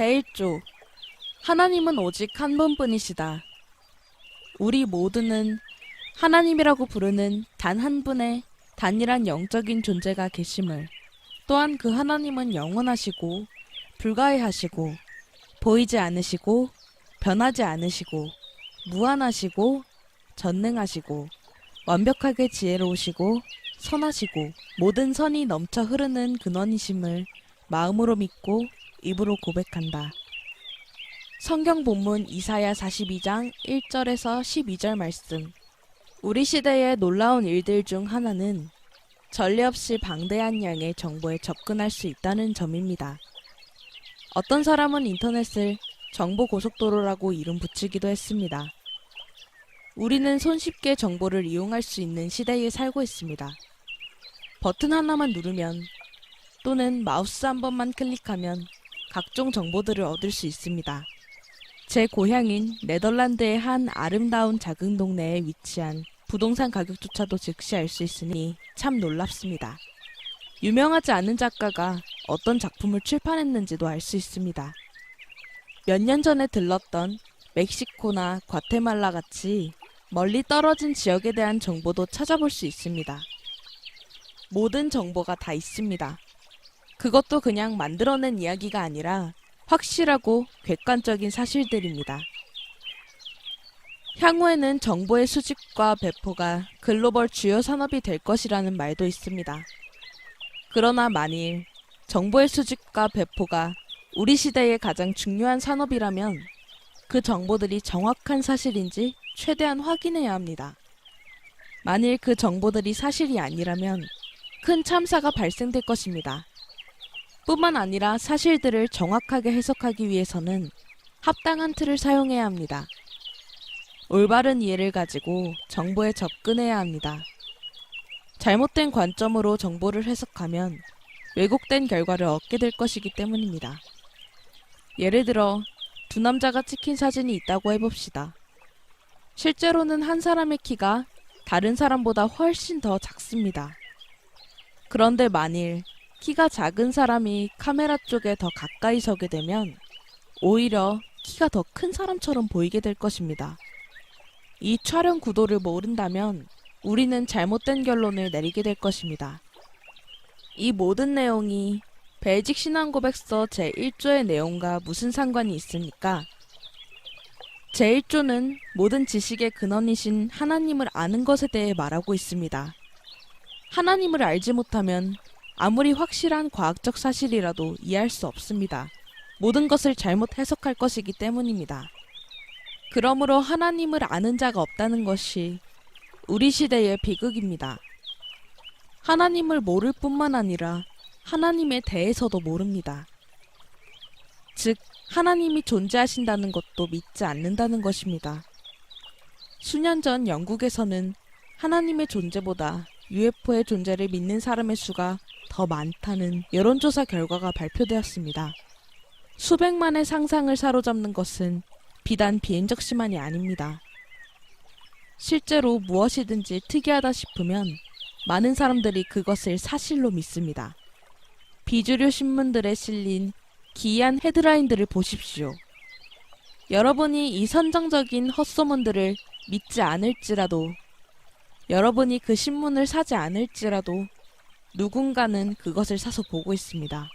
제1조 하나님은 오직 한 분뿐이시다. 우리 모두는 하나님이라고 부르는 단 한 분의 단일한 영적인 존재가 계심을 또한 그 하나님은 영원하시고 불가해하시고 보이지 않으시고 변하지 않으시고 무한하시고 전능하시고 완벽하게 지혜로우시고 선하시고 모든 선이 넘쳐 흐르는 근원이심을 마음으로 믿고 입으로 고백한다. 성경 본문 이사야 42장 1절에서 12절 말씀. 우리 시대의 놀라운 일들 중 하나는 전례 없이 방대한 양의 정보에 접근할 수 있다는 점입니다. 어떤 사람은 인터넷을 정보 고속도로라고 이름 붙이기도 했습니다. 우리는 손쉽게 정보를 이용할 수 있는 시대에 살고 있습니다. 버튼 하나만 누르면 또는 마우스 한 번만 클릭하면 각종 정보들을 얻을 수 있습니다. 제 고향인 네덜란드의 한 아름다운 작은 동네에 위치한 부동산 가격조차도 즉시 알 수 있으니 참 놀랍습니다. 유명하지 않은 작가가 어떤 작품을 출판했는지도 알 수 있습니다. 몇 년 전에 들렀던 멕시코나 과테말라 같이 멀리 떨어진 지역에 대한 정보도 찾아볼 수 있습니다. 모든 정보가 다 있습니다. 그것도 그냥 만들어낸 이야기가 아니라 확실하고 객관적인 사실들입니다. 향후에는 정보의 수집과 배포가 글로벌 주요 산업이 될 것이라는 말도 있습니다. 그러나 만일 정보의 수집과 배포가 우리 시대의 가장 중요한 산업이라면 그 정보들이 정확한 사실인지 최대한 확인해야 합니다. 만일 그 정보들이 사실이 아니라면 큰 참사가 발생될 것입니다. 뿐만 아니라 사실들을 정확하게 해석하기 위해서는 합당한 틀을 사용해야 합니다. 올바른 이해를 가지고 정보에 접근해야 합니다. 잘못된 관점으로 정보를 해석하면 왜곡된 결과를 얻게 될 것이기 때문입니다. 예를 들어, 두 남자가 찍힌 사진이 있다고 해봅시다. 실제로는 한 사람의 키가 다른 사람보다 훨씬 더 작습니다. 그런데 만일 키가 작은 사람이 카메라 쪽에 더 가까이 서게 되면 오히려 키가 더 큰 사람처럼 보이게 될 것입니다. 이 촬영 구도를 모른다면 우리는 잘못된 결론을 내리게 될 것입니다. 이 모든 내용이 벨직 신앙 고백서 제1조의 내용과 무슨 상관이 있습니까? 제1조는 모든 지식의 근원이신 하나님을 아는 것에 대해 말하고 있습니다. 하나님을 알지 못하면 아무리 확실한 과학적 사실이라도 이해할 수 없습니다. 모든 것을 잘못 해석할 것이기 때문입니다. 그러므로 하나님을 아는 자가 없다는 것이 우리 시대의 비극입니다. 하나님을 모를 뿐만 아니라 하나님에 대해서도 모릅니다. 즉, 하나님이 존재하신다는 것도 믿지 않는다는 것입니다. 수년 전 영국에서는 하나님의 존재보다 UFO의 존재를 믿는 사람의 수가 더 많다는 여론조사 결과가 발표되었습니다. 수백만의 상상을 사로잡는 것은 비단 비행적시만이 아닙니다. 실제로 무엇이든지 특이하다 싶으면 많은 사람들이 그것을 사실로 믿습니다. 비주류 신문들에 실린 기이한 헤드라인들을 보십시오. 여러분이 이 선정적인 헛소문들을 믿지 않을지라도, 여러분이 그 신문을 사지 않을지라도, 누군가는 그것을 사서 보고 있습니다.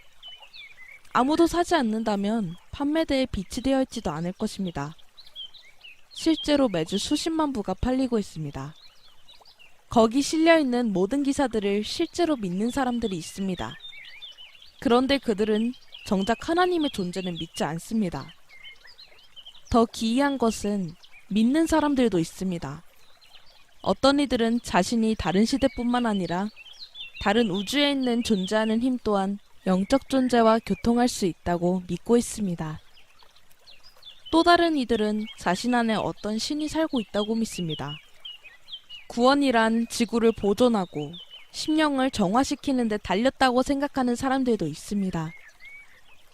아무도 사지 않는다면 판매대에 비치되어 있지도 않을 것입니다. 실제로 매주 수십만 부가 팔리고 있습니다. 거기 실려 있는 모든 기사들을 실제로 믿는 사람들이 있습니다. 그런데 그들은 정작 하나님의 존재는 믿지 않습니다. 더 기이한 것은 믿는 사람들도 있습니다. 어떤 이들은 자신이 다른 시대뿐만 아니라 다른 우주에 있는 존재하는 힘 또한 영적 존재와 교통할 수 있다고 믿고 있습니다. 또 다른 이들은 자신 안에 어떤 신이 살고 있다고 믿습니다. 구원이란 지구를 보존하고 심령을 정화시키는 데 달렸다고 생각하는 사람들도 있습니다.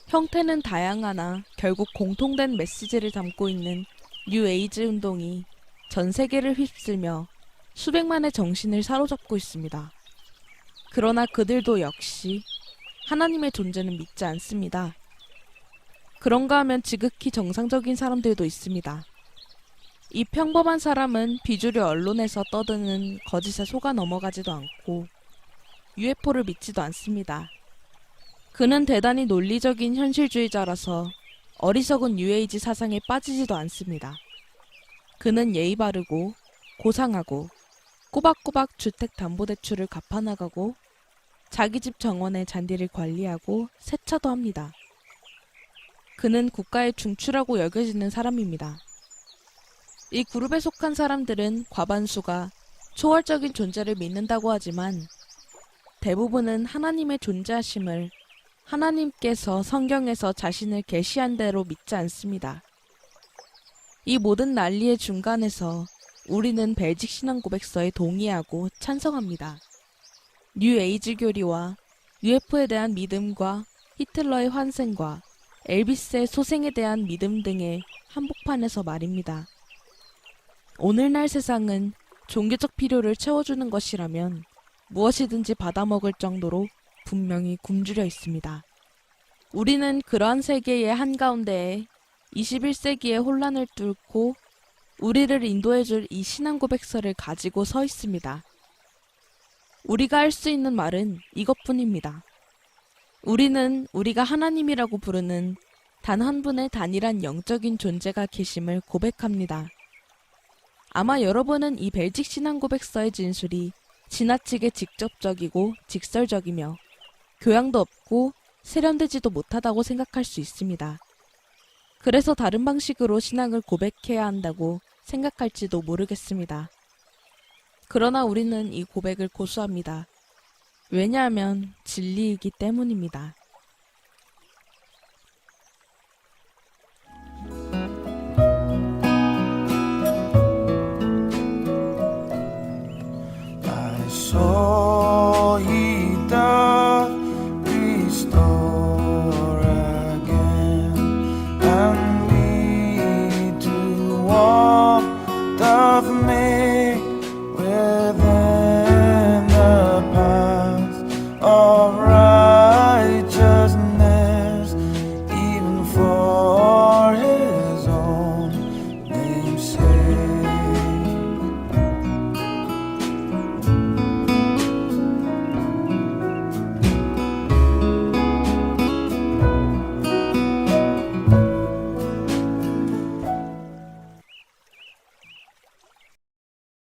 형태는 다양하나 결국 공통된 메시지를 담고 있는 뉴 에이즈 운동이 전 세계를 휩쓸며 수백만의 정신을 사로잡고 있습니다. 그러나 그들도 역시 하나님의 존재는 믿지 않습니다. 그런가 하면 지극히 정상적인 사람들도 있습니다. 이 평범한 사람은 비주류 언론에서 떠드는 거짓에 속아 넘어가지도 않고 UFO를 믿지도 않습니다. 그는 대단히 논리적인 현실주의자라서 어리석은 뉴에이지 사상에 빠지지도 않습니다. 그는 예의 바르고 고상하고 꼬박꼬박 주택담보대출을 갚아나가고 자기 집 정원의 잔디를 관리하고 세차도 합니다. 그는 국가의 중추라고 여겨지는 사람입니다. 이 그룹에 속한 사람들은 과반수가 초월적인 존재를 믿는다고 하지만 대부분은 하나님의 존재하심을 하나님께서 성경에서 자신을 계시한 대로 믿지 않습니다. 이 모든 난리의 중간에서 우리는 벨직 신앙 고백서에 동의하고 찬성합니다. 뉴 에이지 교리와 UFO에 대한 믿음과 히틀러의 환생과 엘비스의 소생에 대한 믿음 등의 한복판에서 말입니다. 오늘날 세상은 종교적 필요를 채워주는 것이라면 무엇이든지 받아먹을 정도로 분명히 굶주려 있습니다. 우리는 그러한 세계의 한가운데에 21세기의 혼란을 뚫고 우리를 인도해줄 이 신앙 고백서를 가지고 서 있습니다. 우리가 할 수 있는 말은 이것뿐입니다. 우리는 우리가 하나님이라고 부르는 단 한 분의 단일한 영적인 존재가 계심을 고백합니다. 아마 여러분은 이 벨직 신앙 고백서의 진술이 지나치게 직접적이고 직설적이며 교양도 없고 세련되지도 못하다고 생각할 수 있습니다. 그래서 다른 방식으로 신앙을 고백해야 한다고 생각할지도 모르겠습니다. 그러나 우리는 이 고백을 고수합니다. 왜냐하면 진리이기 때문입니다.